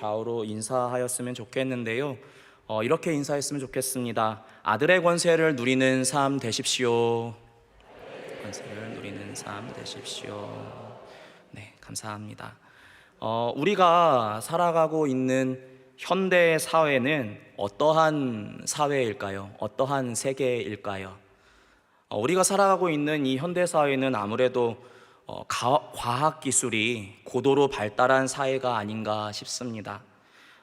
좌우로 인사하였으면 좋겠는데요. 어, 이렇게 인사했으면 좋겠습니다. 아들의 권세를 누리는 삶 되십시오. 권세를 누리는 삶 되십시오. 네, 감사합니다. 어, 우리가 살아가고 있는 현대 사회는 어떠한 사회일까요? 어떠한 세계일까요? 어, 우리가 살아가고 있는 이 현대 사회는 아무래도 어, 가- 과학 기술이 고도로 발달한 사회가 아닌가 싶습니다.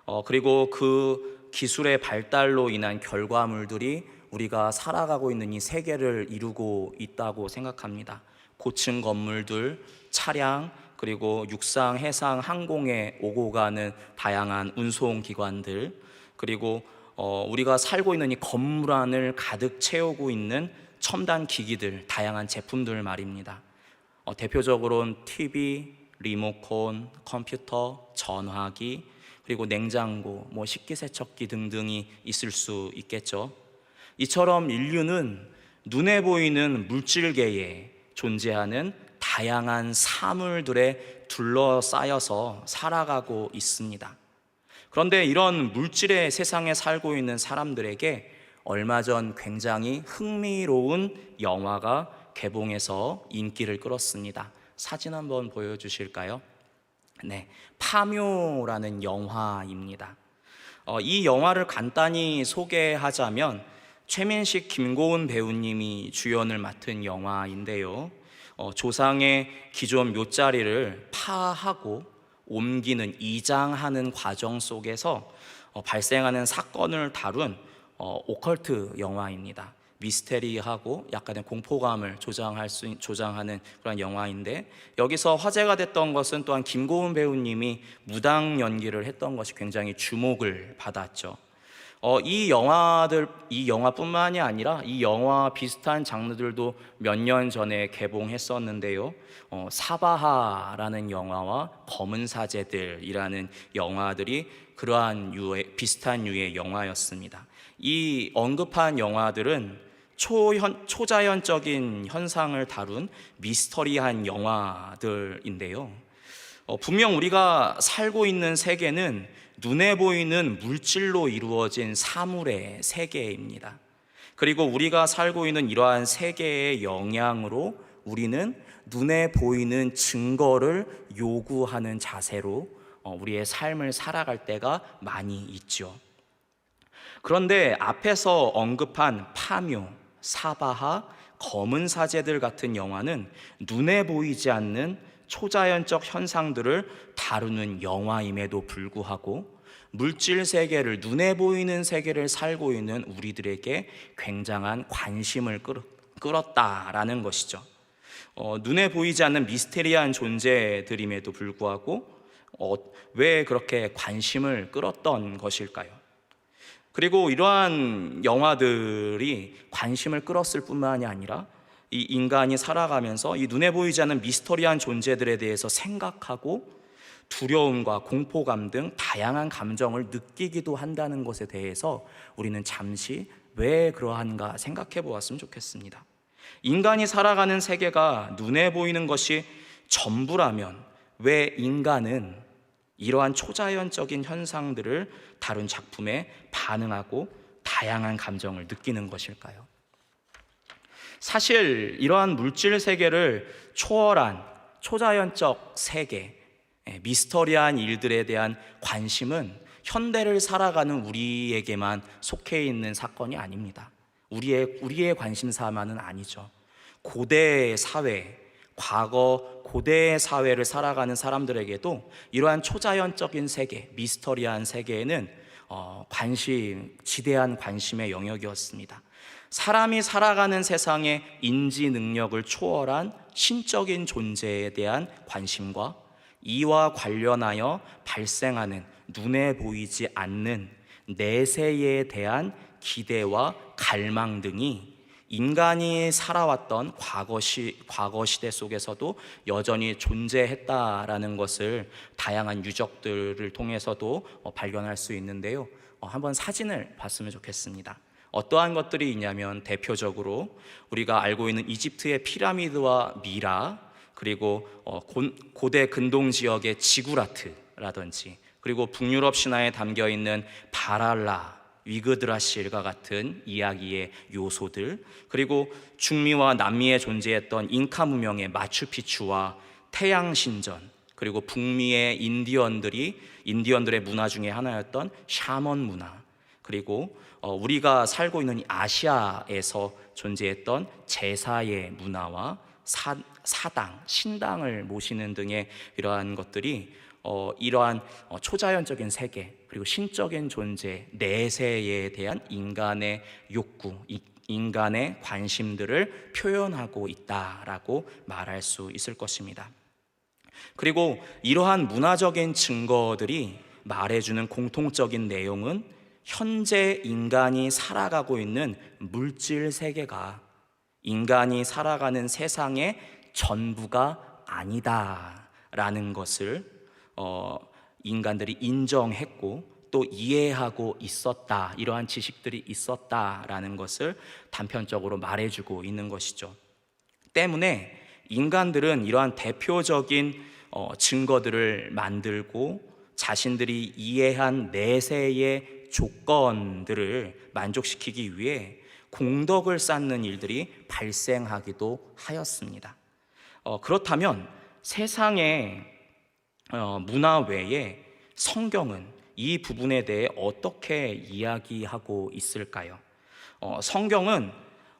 어, 그리고 그 기술의 발달로 인한 결과물들이 우리가 살아가고 있는 이 세계를 이루고 있다고 생각합니다. 고층 건물들, 차량, 그리고 육상, 해상, 항공에 오고 가는 다양한 운송 기관들, 그리고 어, 우리가 살고 있는 이 건물 안을 가득 채우고 있는 첨단 기기들, 다양한 제품들 말입니다. 어, 대표적으로는 TV, 리모컨, 컴퓨터, 전화기, 그리고 냉장고, 뭐 식기세척기 등등이 있을 수 있겠죠. 이처럼 인류는 눈에 보이는 물질계에 존재하는 다양한 사물들에 둘러싸여서 살아가고 있습니다. 그런데 이런 물질의 세상에 살고 있는 사람들에게 얼마 전 굉장히 흥미로운 영화가 개봉해서 인기를 끌었습니다. 사진 한번 보여주실까요? 네, 파묘라는 영화입니다. 어, 이 영화를 간단히 소개하자면 최민식, 김고은 배우님이 주연을 맡은 영화인데요. 어, 조상의 기존 묘자리를 파하고 옮기는 이장하는 과정 속에서 어, 발생하는 사건을 다룬 어, 오컬트 영화입니다. 미스테리하고 약간의 공포감을 조장할 수 조장하는 그런 영화인데 여기서 화제가 됐던 것은 또한 김고은 배우님이 무당 연기를 했던 것이 굉장히 주목을 받았죠. 어, 이 영화들 이 영화뿐만이 아니라 이 영화 비슷한 장르들도 몇 년 전에 개봉했었는데요. 어, 사바하라는 영화와 검은 사제들이라는 영화들이 그러한 유의 비슷한 유의 영화였습니다. 이 언급한 영화들은 초현, 초자연적인 현상을 다룬 미스터리한 영화들인데요. 어, 분명 우리가 살고 있는 세계는 눈에 보이는 물질로 이루어진 사물의 세계입니다. 그리고 우리가 살고 있는 이러한 세계의 영향으로 우리는 눈에 보이는 증거를 요구하는 자세로 어, 우리의 삶을 살아갈 때가 많이 있죠. 그런데 앞에서 언급한 파묘, 사바하, 검은 사제들 같은 영화는 눈에 보이지 않는 초자연적 현상들을 다루는 영화임에도 불구하고 물질 세계를 눈에 보이는 세계를 살고 있는 우리들에게 굉장한 관심을 끌- 끌었다라는 것이죠. 어, 눈에 보이지 않는 미스테리한 존재들임에도 불구하고 어, 왜 그렇게 관심을 끌었던 것일까요? 그리고 이러한 영화들이 관심을 끌었을 뿐만이 아니라 이 인간이 살아가면서 이 눈에 보이지 않는 미스터리한 존재들에 대해서 생각하고 두려움과 공포감 등 다양한 감정을 느끼기도 한다는 것에 대해서 우리는 잠시 왜 그러한가 생각해 보았으면 좋겠습니다. 인간이 살아가는 세계가 눈에 보이는 것이 전부라면 왜 인간은 이러한 초자연적인 현상들을 다룬 작품에 반응하고 다양한 감정을 느끼는 것일까요? 사실 이러한 물질 세계를 초월한 초자연적 세계, 예, 미스터리한 일들에 대한 관심은 현대를 살아가는 우리에게만 속해 있는 사건이 아닙니다. 우리의 우리의 관심사만은 아니죠. 고대 사회, 과거 고대 사회를 살아가는 사람들에게도 이러한 초자연적인 세계, 미스터리한 세계에는 어, 관심, 지대한 관심의 영역이었습니다. 사람이 살아가는 세상의 인지 능력을 초월한 신적인 존재에 대한 관심과 이와 관련하여 발생하는 눈에 보이지 않는 내세에 대한 기대와 갈망 등이 인간이 살아왔던 과거 시 과거 시대 속에서도 여전히 존재했다라는 것을 다양한 유적들을 통해서도 어, 발견할 수 있는데요. 어, 한번 사진을 봤으면 좋겠습니다. 어떠한 것들이 있냐면 대표적으로 우리가 알고 있는 이집트의 피라미드와 미라 그리고 어, 고, 고대 근동 지역의 지구라트라든지 그리고 북유럽 신화에 담겨 있는 바랄라, 위그드라실과 같은 이야기의 요소들, 그리고 중미와 남미에 존재했던 잉카 문명의 마추픽추와 태양 신전, 그리고 북미의 인디언들이 인디언들의 문화 중에 하나였던 샤먼 문화, 그리고 어, 우리가 살고 있는 이 아시아에서 존재했던 제사의 문화와 사, 사당, 신당을 모시는 등의 이러한 것들이 어, 이러한 어, 초자연적인 세계 그리고 신적인 존재 내세에 대한 인간의 욕구, 이- 인간의 관심들을 표현하고 있다라고 말할 수 있을 것입니다. 그리고 이러한 문화적인 증거들이 말해주는 공통적인 내용은 현재 인간이 살아가고 있는 물질 세계가 인간이 살아가는 세상의 전부가 아니다라는 것을 어, 인간들이 인정했고 또 이해하고 있었다 이러한 지식들이 있었다라는 것을 단편적으로 말해주고 있는 것이죠. 때문에 인간들은 이러한 대표적인 어, 증거들을 만들고 자신들이 이해한 내세의 조건들을 만족시키기 위해 공덕을 쌓는 일들이 발생하기도 하였습니다. 어, 그렇다면 세상의 어, 문화 외에 성경은 이 부분에 대해 어떻게 이야기하고 있을까요? 어, 성경은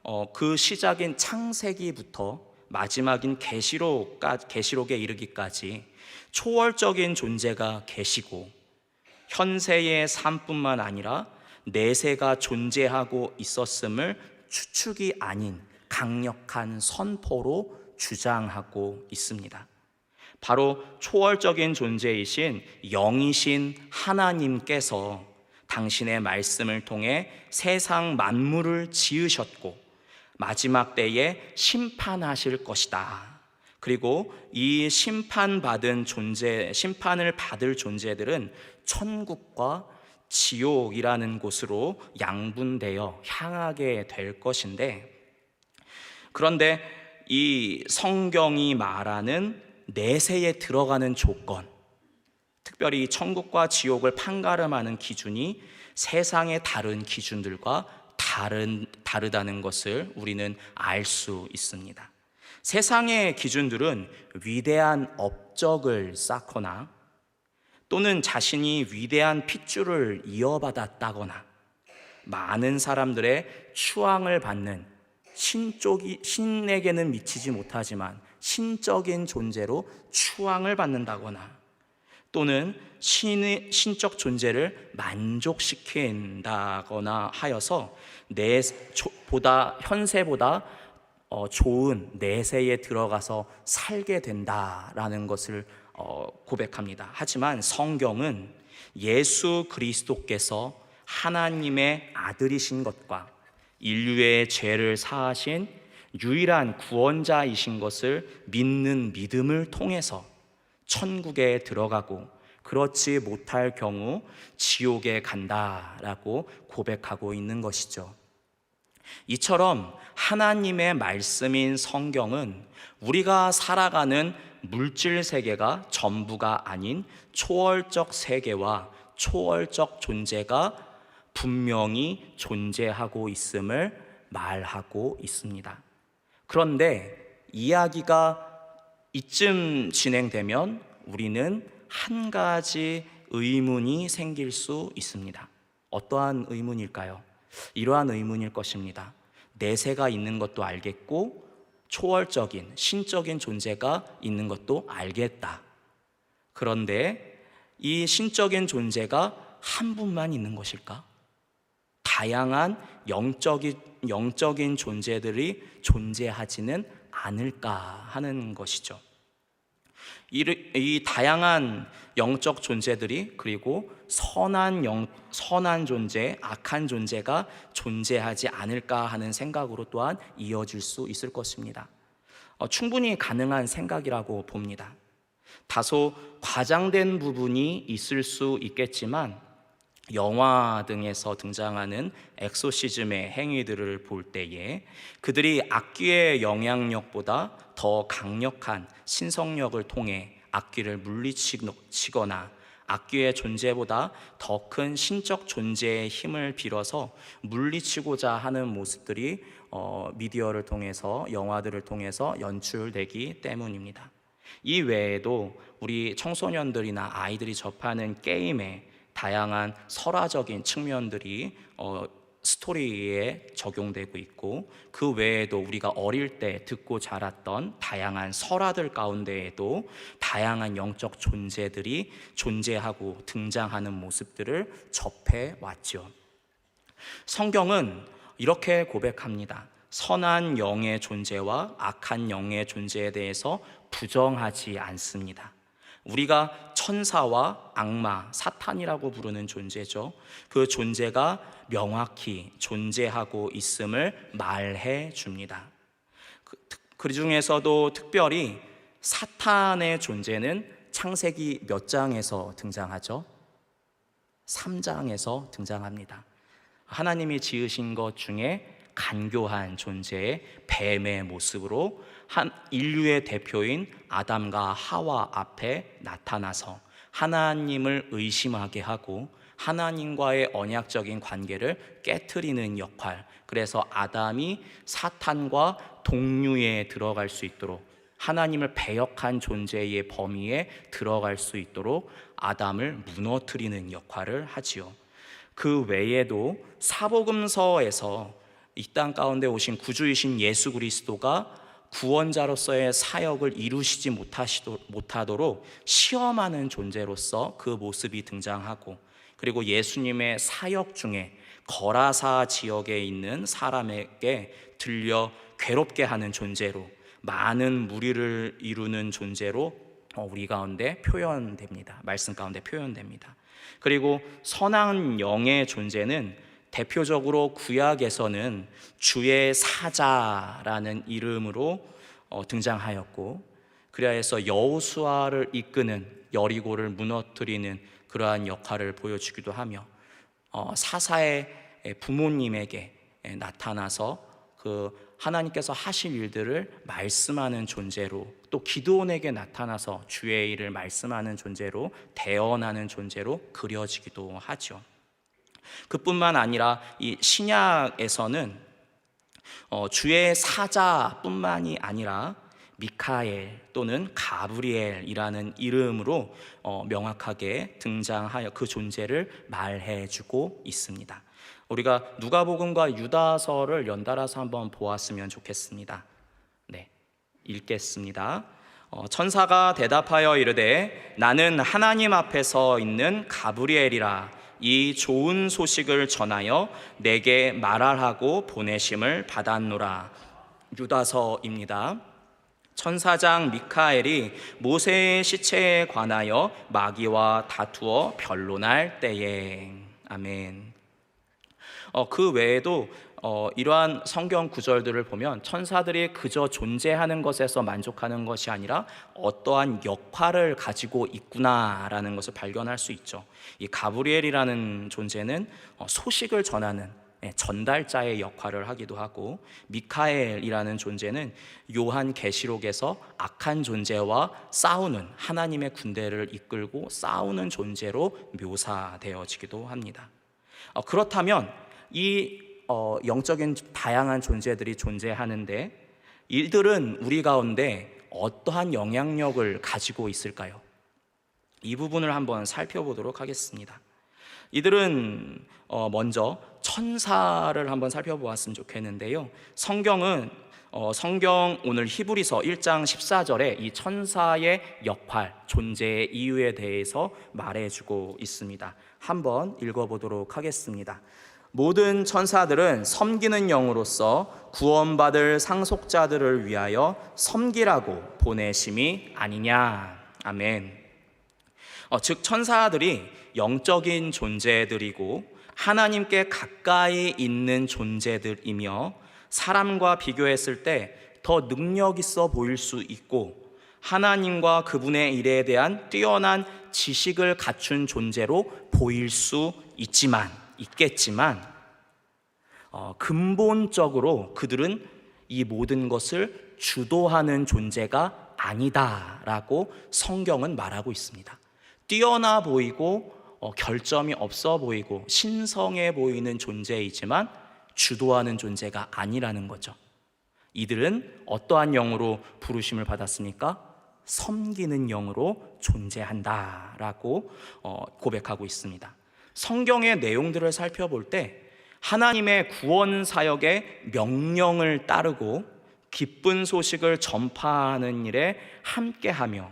어, 그 시작인 창세기부터 마지막인 계시록 계시록에 이르기까지 초월적인 존재가 계시고 현세의 삶뿐만 아니라 내세가 존재하고 있었음을 추측이 아닌 강력한 선포로 주장하고 있습니다. 바로 초월적인 존재이신 영이신 하나님께서 당신의 말씀을 통해 세상 만물을 지으셨고 마지막 때에 심판하실 것이다. 그리고 이 심판받은 존재, 심판을 받을 존재들은 천국과 지옥이라는 곳으로 양분되어 향하게 될 것인데, 그런데 이 성경이 말하는 내세에 들어가는 조건, 특별히 천국과 지옥을 판가름하는 기준이 세상의 다른 기준들과 다른 다르다는 것을 우리는 알 수 있습니다. 세상의 기준들은 위대한 업적을 쌓거나 또는 자신이 위대한 핏줄을 이어받았다거나 많은 사람들의 추앙을 받는 신쪽이 신에게는 미치지 못하지만 신적인 존재로 추앙을 받는다거나 또는 신의 신적 존재를 만족시킨다거나 하여서 내 보다 현세보다 어, 좋은 내세에 들어가서 살게 된다라는 것을 어, 고백합니다. 하지만 성경은 예수 그리스도께서 하나님의 아들이신 것과 인류의 죄를 사하신 유일한 구원자이신 것을 믿는 믿음을 통해서 천국에 들어가고 그렇지 못할 경우 지옥에 간다라고 고백하고 있는 것이죠. 이처럼 하나님의 말씀인 성경은 우리가 살아가는 물질 세계가 전부가 아닌 초월적 세계와 초월적 존재가 분명히 존재하고 있음을 말하고 있습니다. 그런데 이야기가 이쯤 진행되면 우리는 한 가지 의문이 생길 수 있습니다. 어떠한 의문일까요? 이러한 의문일 것입니다. 내세가 있는 것도 알겠고 초월적인 신적인 존재가 있는 것도 알겠다. 그런데 이 신적인 존재가 한 분만 있는 것일까? 다양한 영적인 영적인 존재들이 존재하지는 않을까 하는 것이죠. 이, 이 다양한 영적 존재들이 그리고 선한 영, 선한 존재, 악한 존재가 존재하지 않을까 하는 생각으로 또한 이어질 수 있을 것입니다. 어, 충분히 가능한 생각이라고 봅니다. 다소 과장된 부분이 있을 수 있겠지만 영화 등에서 등장하는 엑소시즘의 행위들을 볼 때에 그들이 악귀의 영향력보다 더 강력한 신성력을 통해 악귀를 물리치거나 악귀의 존재보다 더 큰 신적 존재의 힘을 빌어서 물리치고자 하는 모습들이 어, 미디어를 통해서 영화들을 통해서 연출되기 때문입니다. 이 외에도 우리 청소년들이나 아이들이 접하는 게임에 다양한 설화적인 측면들이 어, 스토리에 적용되고 있고 그 외에도 우리가 어릴 때 듣고 자랐던 다양한 설화들 가운데에도 다양한 영적 존재들이 존재하고 등장하는 모습들을 접해 왔죠. 성경은 이렇게 고백합니다. 선한 영의 존재와 악한 영의 존재에 대해서 부정하지 않습니다. 우리가 천사와 악마, 사탄이라고 부르는 존재죠. 그 존재가 명확히 존재하고 있음을 말해 줍니다. 그, 그 중에서도 특별히 사탄의 존재는 창세기 몇 장에서 등장하죠? 3장에서 등장합니다. 하나님이 지으신 것 중에 간교한 존재의 뱀의 모습으로 한 인류의 대표인 아담과 하와 앞에 나타나서 하나님을 의심하게 하고 하나님과의 언약적인 관계를 깨뜨리는 역할. 그래서 아담이 사탄과 동류에 들어갈 수 있도록 하나님을 배역한 존재의 범위에 들어갈 수 있도록 아담을 무너뜨리는 역할을 하지요. 그 외에도 사복음서에서 이 땅 가운데 오신 구주이신 예수 그리스도가 구원자로서의 사역을 이루시지 못하도록 시험하는 존재로서 그 모습이 등장하고 그리고 예수님의 사역 중에 거라사 지역에 있는 사람에게 들려 괴롭게 하는 존재로 많은 무리를 이루는 존재로 어, 우리 가운데 표현됩니다. 말씀 가운데 표현됩니다. 그리고 선한 영의 존재는 대표적으로 구약에서는 주의 사자라는 이름으로 어, 등장하였고 그래서 여호수아를 이끄는 여리고를 무너뜨리는 그러한 역할을 보여주기도 하며 어, 사사의 부모님에게 나타나서 그 하나님께서 하실 일들을 말씀하는 존재로 또 기도원에게 나타나서 주의 일을 말씀하는 존재로 대언하는 존재로 그려지기도 하죠. 그뿐만 아니라 이 신약에서는 어, 주의 사자뿐만이 아니라 미카엘 또는 가브리엘이라는 이름으로 어, 명확하게 등장하여 그 존재를 말해주고 있습니다. 우리가 누가복음과 유다서를 연달아서 한번 보았으면 좋겠습니다. 네, 읽겠습니다. 어, 천사가 대답하여 이르되 나는 하나님 앞에 서 있는 가브리엘이라 이 좋은 소식을 전하여 내게 말하라고 보내심을 받았노라. 유다서입니다. 천사장 미카엘이 모세의 시체에 관하여 마귀와 다투어 변론할 때에 아멘. 어, 그 외에도 어, 이러한 성경 구절들을 보면 천사들이 그저 존재하는 것에서 만족하는 것이 아니라 어떠한 역할을 가지고 있구나라는 것을 발견할 수 있죠. 이 가브리엘이라는 존재는 어, 소식을 전하는 예, 전달자의 역할을 하기도 하고 미카엘이라는 존재는 요한 계시록에서 악한 존재와 싸우는 하나님의 군대를 이끌고 싸우는 존재로 묘사되어지기도 합니다. 어, 그렇다면 이 어, 영적인 다양한 존재들이 존재하는데 이들은 우리 가운데 어떠한 영향력을 가지고 있을까요? 이 부분을 한번 살펴보도록 하겠습니다. 이들은 어, 먼저 천사를 한번 살펴보았으면 좋겠는데요. 성경은 어, 성경 오늘 히브리서 1장 14절에 이 천사의 역할, 존재의 이유에 대해서 말해주고 있습니다. 한번 읽어보도록 하겠습니다. 모든 천사들은 섬기는 영으로서 구원받을 상속자들을 위하여 섬기라고 보내심이 아니냐. 아멘. 어, 즉, 천사들이 영적인 존재들이고 하나님께 가까이 있는 존재들이며 사람과 비교했을 때 더 능력 있어 보일 수 있고 하나님과 그분의 일에 대한 뛰어난 지식을 갖춘 존재로 보일 수 있지만 있겠지만 어, 근본적으로 그들은 이 모든 것을 주도하는 존재가 아니다라고 성경은 말하고 있습니다. 뛰어나 보이고 어, 결점이 없어 보이고 신성해 보이는 존재이지만 주도하는 존재가 아니라는 거죠. 이들은 어떠한 영으로 부르심을 받았습니까? 섬기는 영으로 존재한다라고 어, 고백하고 있습니다. 성경의 내용들을 살펴볼 때 하나님의 구원 사역의 명령을 따르고 기쁜 소식을 전파하는 일에 함께하며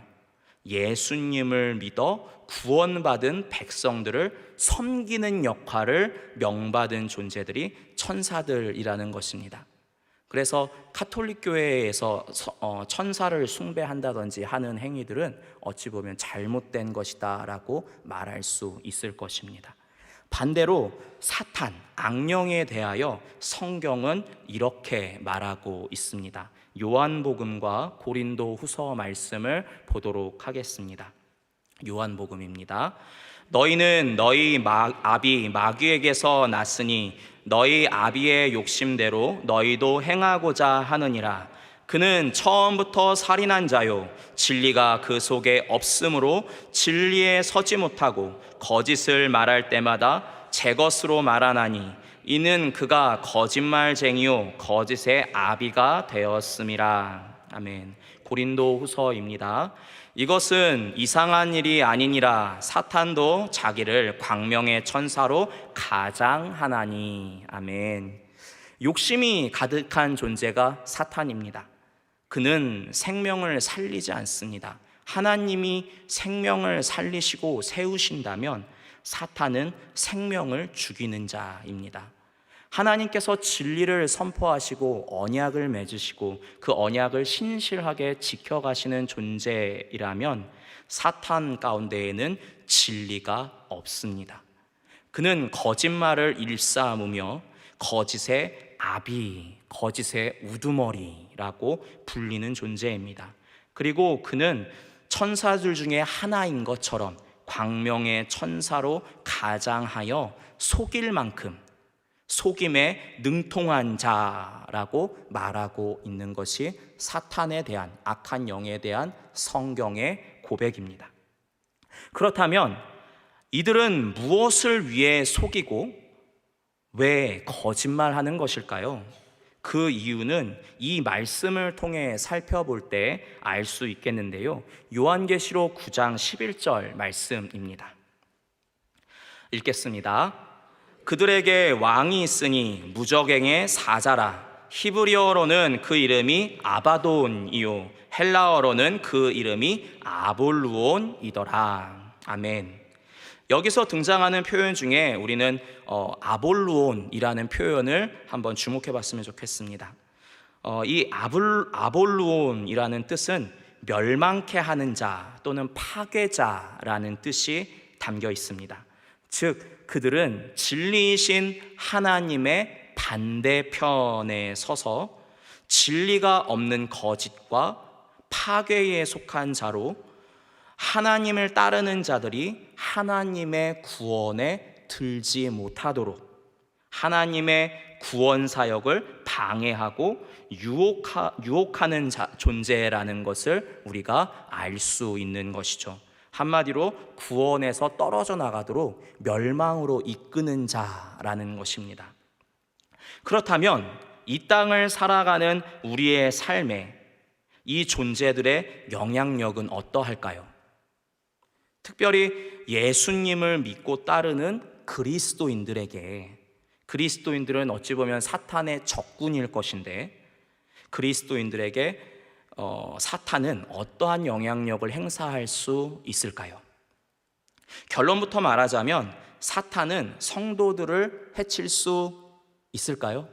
예수님을 믿어 구원받은 백성들을 섬기는 역할을 명받은 존재들이 천사들이라는 것입니다. 그래서 카톨릭 교회에서 서- 어, 천사를 숭배한다든지 하는 행위들은 어찌 보면 잘못된 것이다라고 말할 수 있을 것입니다. 반대로 사탄, 악령에 대하여 성경은 이렇게 말하고 있습니다. 요한복음과 고린도 후서 말씀을 보도록 하겠습니다. 요한복음입니다. 너희는 너희 마, 아비 마귀에게서 났으니 너희 아비의 욕심대로 너희도 행하고자 하느니라. 그는 처음부터 살인한 자요 진리가 그 속에 없으므로 진리에 서지 못하고 거짓을 말할 때마다 제 것으로 말하나니 이는 그가 거짓말쟁이요 거짓의 아비가 되었음이라. 아멘. 고린도 후서입니다. 이것은 이상한 일이 아니니라 사탄도 자기를 광명의 천사로 가장하나니 아멘. 욕심이 가득한 존재가 사탄입니다. 그는 생명을 살리지 않습니다. 하나님이 생명을 살리시고 세우신다면 사탄은 생명을 죽이는 자입니다. 하나님께서 진리를 선포하시고 언약을 맺으시고 그 언약을 신실하게 지켜가시는 존재이라면 사탄 가운데에는 진리가 없습니다. 그는 거짓말을 일삼으며 거짓의 아비, 거짓의 우두머리라고 불리는 존재입니다. 그리고 그는 천사들 중에 하나인 것처럼 광명의 천사로 가장하여 속일 만큼 속임에 능통한 자라고 말하고 있는 것이 사탄에 대한 악한 영에 대한 성경의 고백입니다. 그렇다면 이들은 무엇을 위해 속이고 왜 거짓말하는 것일까요? 그 이유는 이 말씀을 통해 살펴볼 때 알 수 있겠는데요. 요한계시록 9장 11절 말씀입니다. 읽겠습니다. 그들에게 왕이 있으니 무적행의 사자라. 히브리어로는 그 이름이 아바돈이요. 헬라어로는 그 이름이 아볼루온이더라. 아멘. 여기서 등장하는 표현 중에 우리는 어, 아볼루온이라는 표현을 한번 주목해 봤으면 좋겠습니다. 어, 이 아볼, 아볼루온이라는 뜻은 멸망케 하는 자 또는 파괴자라는 뜻이 담겨 있습니다. 즉, 그들은 진리이신 하나님의 반대편에 서서 진리가 없는 거짓과 파괴에 속한 자로 하나님을 따르는 자들이 하나님의 구원에 들지 못하도록 하나님의 구원 사역을 방해하고 유혹하, 자, 존재라는 것을 우리가 알 수 있는 것이죠. 한마디로 구원에서 떨어져 나가도록 멸망으로 이끄는 자라는 것입니다. 그렇다면 이 땅을 살아가는 우리의 삶에 이 존재들의 영향력은 어떠할까요? 특별히 예수님을 믿고 따르는 그리스도인들에게 그리스도인들은 어찌 보면 사탄의 적군일 것인데 그리스도인들에게 어, 사탄은 어떠한 영향력을 행사할 수 있을까요? 결론부터 말하자면 사탄은 성도들을 해칠 수 있을까요?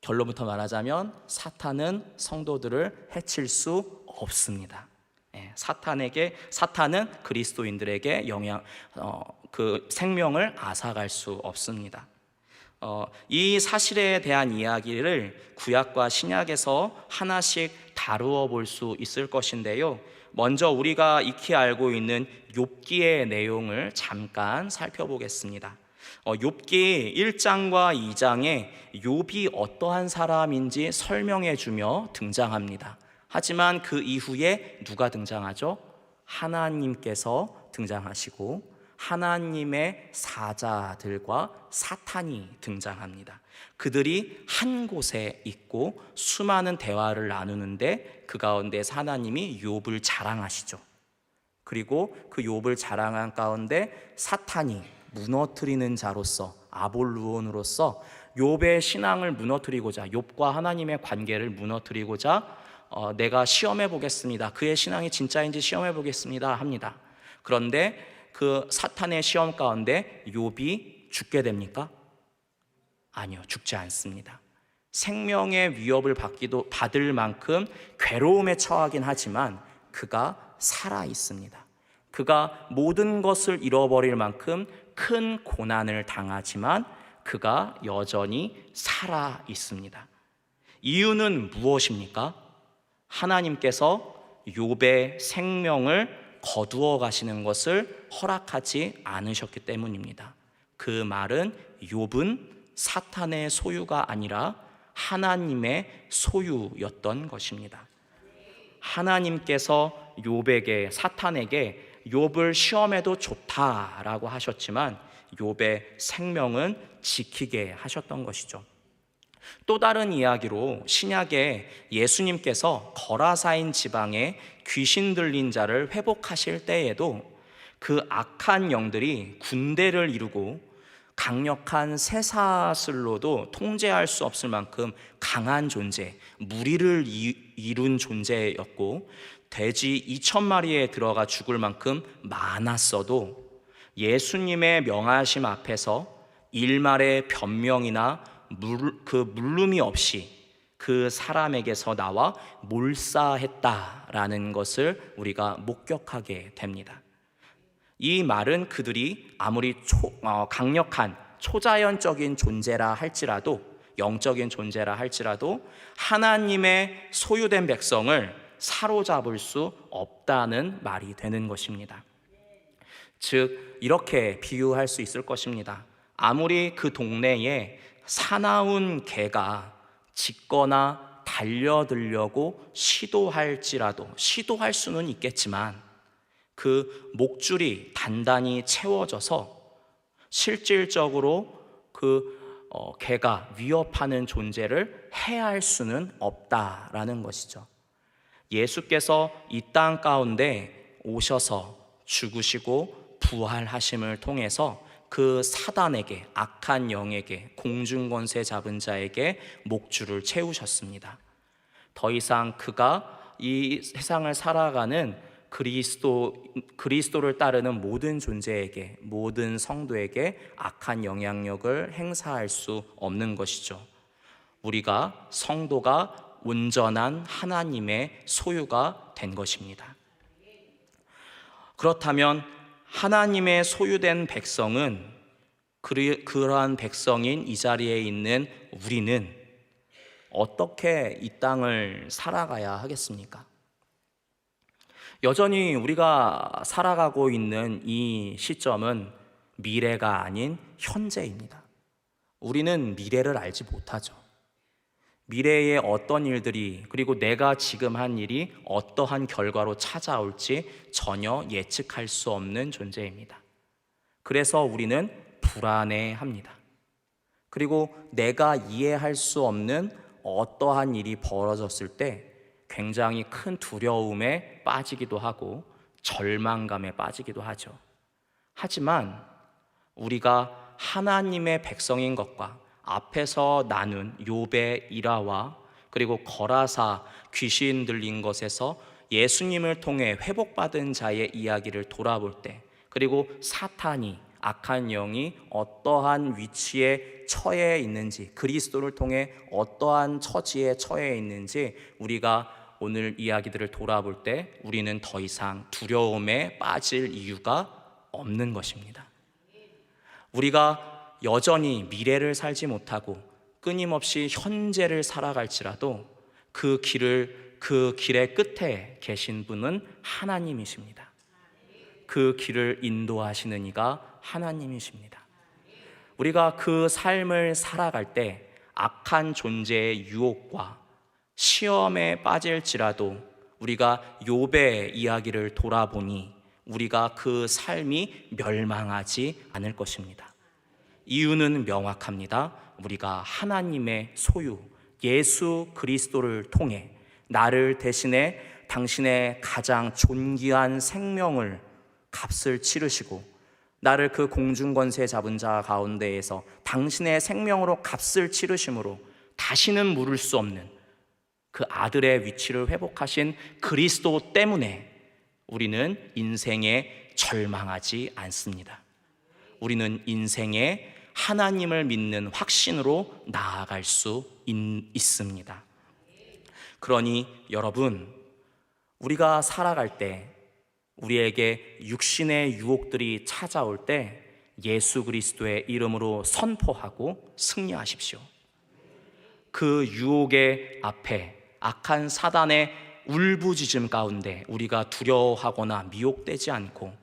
결론부터 말하자면 사탄은 성도들을 해칠 수 없습니다. 예, 사탄에게 사탄은 그리스도인들에게 영향 어, 그 생명을 앗아갈 수 없습니다. 어, 이 사실에 대한 이야기를 구약과 신약에서 하나씩 다루어 볼 수 있을 것인데요. 먼저 우리가 익히 알고 있는 욥기의 내용을 잠깐 살펴보겠습니다. 어, 욥기 1장과 2장에 욥이 어떠한 사람인지 설명해 주며 등장합니다. 하지만 그 이후에 누가 등장하죠? 하나님께서 등장하시고 하나님의 사자들과 사탄이 등장합니다. 그들이 한 곳에 있고 수많은 대화를 나누는데 그 가운데서 하나님이 욥을 자랑하시죠. 그리고 그 욥을 자랑한 가운데 사탄이 무너뜨리는 자로서 아볼루온으로서 욥의 신앙을 무너뜨리고자 욥과 하나님의 관계를 무너뜨리고자 어, 내가 시험해 보겠습니다. 그의 신앙이 진짜인지 시험해 보겠습니다 합니다. 그런데 그 사탄의 시험 가운데 욥이 죽게 됩니까? 아니요, 죽지 않습니다. 생명의 위협을 받기도 받을 만큼 괴로움에 처하긴 하지만 그가 살아 있습니다. 그가 모든 것을 잃어버릴 만큼 큰 고난을 당하지만 그가 여전히 살아 있습니다. 이유는 무엇입니까? 하나님께서 욥의 생명을 거두어 가시는 것을 허락하지 않으셨기 때문입니다. 그 말은 욥은 사탄의 소유가 아니라 하나님의 소유였던 것입니다. 하나님께서 욥에게 사탄에게 욥을 시험해도 좋다라고 하셨지만 욥의 생명은 지키게 하셨던 것이죠. 또 다른 이야기로 신약에 예수님께서 거라사인 지방에 귀신 들린 자를 회복하실 때에도 그 악한 영들이 군대를 이루고 강력한 쇠사슬로도 통제할 수 없을 만큼 강한 존재, 무리를 이룬 존재였고 돼지 2천 마리에 들어가 죽을 만큼 많았어도 예수님의 명하심 앞에서 일말의 변명이나 물, 그 물름이 없이 그 사람에게서 나와 몰사했다라는 것을 우리가 목격하게 됩니다. 이 말은 그들이 아무리 초, 어, 강력한 초자연적인 존재라 할지라도 영적인 존재라 할지라도 하나님의 소유된 백성을 사로잡을 수 없다는 말이 되는 것입니다. 즉, 이렇게 비유할 수 있을 것입니다. 아무리 그 동네에 사나운 개가 짖거나 달려들려고 시도할지라도 시도할 수는 있겠지만 그 목줄이 단단히 채워져서 실질적으로 그 어, 개가 위협하는 존재를 해할 수는 없다라는 것이죠. 예수께서 이 땅 가운데 오셔서 죽으시고 부활하심을 통해서 그 사단에게 악한 영에게 공중권세 잡은 자에게 목줄을 채우셨습니다. 더 이상 그가 이 세상을 살아가는 그리스도 그리스도를 따르는 모든 존재에게 모든 성도에게 악한 영향력을 행사할 수 없는 것이죠. 우리가 성도가 온전한 하나님의 소유가 된 것입니다. 그렇다면 하나님의 소유된 백성은 그러한 백성인 이 자리에 있는 우리는 어떻게 이 땅을 살아가야 하겠습니까? 여전히 우리가 살아가고 있는 이 시점은 미래가 아닌 현재입니다. 우리는 미래를 알지 못하죠. 미래에 어떤 일들이 그리고 내가 지금 한 일이 어떠한 결과로 찾아올지 전혀 예측할 수 없는 존재입니다. 그래서 우리는 불안해 합니다. 그리고 내가 이해할 수 없는 어떠한 일이 벌어졌을 때 굉장히 큰 두려움에 빠지기도 하고 절망감에 빠지기도 하죠. 하지만 우리가 하나님의 백성인 것과 앞에서 나눈 욥의 일화와 그리고 거라사 귀신 들린 것에서 예수님을 통해 회복받은 자의 이야기를 돌아볼 때 그리고 사탄이 악한 영이 어떠한 위치에 처해 있는지 그리스도를 통해 어떠한 처지에 처해 있는지 우리가 오늘 이야기들을 돌아볼 때 우리는 더 이상 두려움에 빠질 이유가 없는 것입니다. 우리가 여전히 미래를 살지 못하고 끊임없이 현재를 살아갈지라도 그 길을 그 길의 끝에 계신 분은 하나님이십니다. 그 길을 인도하시는 이가 하나님이십니다. 우리가 그 삶을 살아갈 때 악한 존재의 유혹과 시험에 빠질지라도 우리가 욥의 이야기를 돌아보니 우리가 그 삶이 멸망하지 않을 것입니다. 이유는 명확합니다. 우리가 하나님의 소유, 예수 그리스도를 통해 나를 대신해 당신의 가장 존귀한 생명을 값을 치르시고 나를 그 공중권세 잡은 자 가운데에서 당신의 생명으로 값을 치르심으로 다시는 물을 수 없는 그 아들의 위치를 회복하신 그리스도 때문에 우리는 인생에 절망하지 않습니다. 우리는 인생에 하나님을 믿는 확신으로 나아갈 수 있, 있습니다. 그러니 여러분, 우리가 살아갈 때 우리에게 육신의 유혹들이 찾아올 때 예수 그리스도의 이름으로 선포하고 승리하십시오. 그 유혹의 앞에 악한 사단의 울부짖음 가운데 우리가 두려워하거나 미혹되지 않고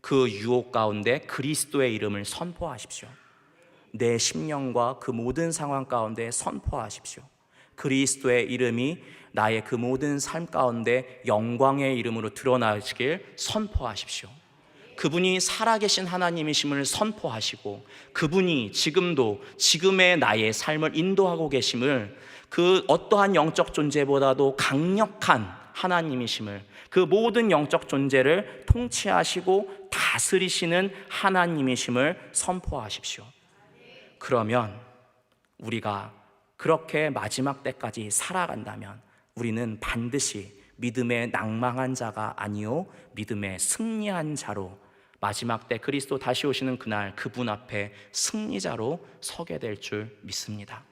그 유혹 가운데 그리스도의 이름을 선포하십시오. 내 심령과 그 모든 상황 가운데 선포하십시오. 그리스도의 이름이 나의 그 모든 삶 가운데 영광의 이름으로 드러나시길 선포하십시오. 그분이 살아계신 하나님이심을 선포하시고 그분이 지금도 지금의 나의 삶을 인도하고 계심을 그 어떠한 영적 존재보다도 강력한 하나님이심을 그 모든 영적 존재를 통치하시고 다스리시는 하나님이심을 선포하십시오. 그러면 우리가 그렇게 마지막 때까지 살아간다면 우리는 반드시 믿음의 낭망한 자가 아니요 믿음의 승리한 자로 마지막 때 그리스도 다시 오시는 그날 그분 앞에 승리자로 서게 될 줄 믿습니다.